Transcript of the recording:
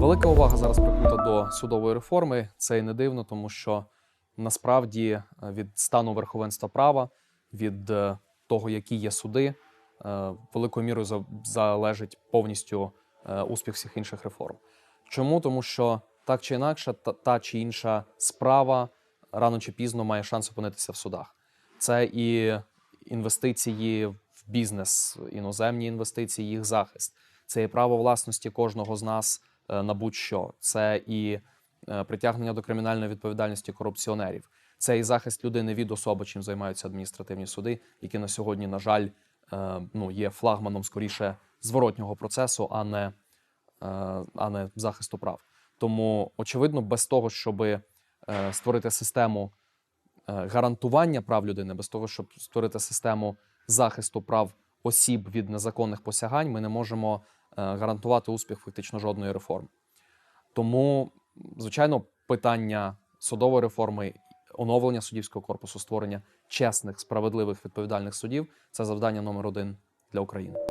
Велика увага зараз прикута до судової реформи. Це і не дивно, тому що насправді е, від стану верховенства права, від е, того, які є суди, е, великою мірою залежить повністю успіх всіх інших реформ. Чому? Тому що так чи інакше, та, та чи інша справа рано чи пізно має шанс опинитися в судах. Це і інвестиції в бізнес, іноземні інвестиції, їх захист. Це і право власності кожного з нас на будь-що. Це і е, притягнення до кримінальної відповідальності корупціонерів. Це і захист людини від особи, чим займаються адміністративні суди, які на сьогодні, на жаль, е, ну, є флагманом скоріше зворотнього процесу, а не, е, а не захисту прав. Тому, очевидно, без того, щоб створити систему е, гарантування прав людини, без того, щоб створити систему захисту прав осіб від незаконних посягань, ми не можемо е, гарантувати успіх фактично жодної реформи. Тому, звичайно, питання судової реформи, оновлення суддівського корпусу, створення чесних, справедливих відповідальних судів це завдання номер один для України.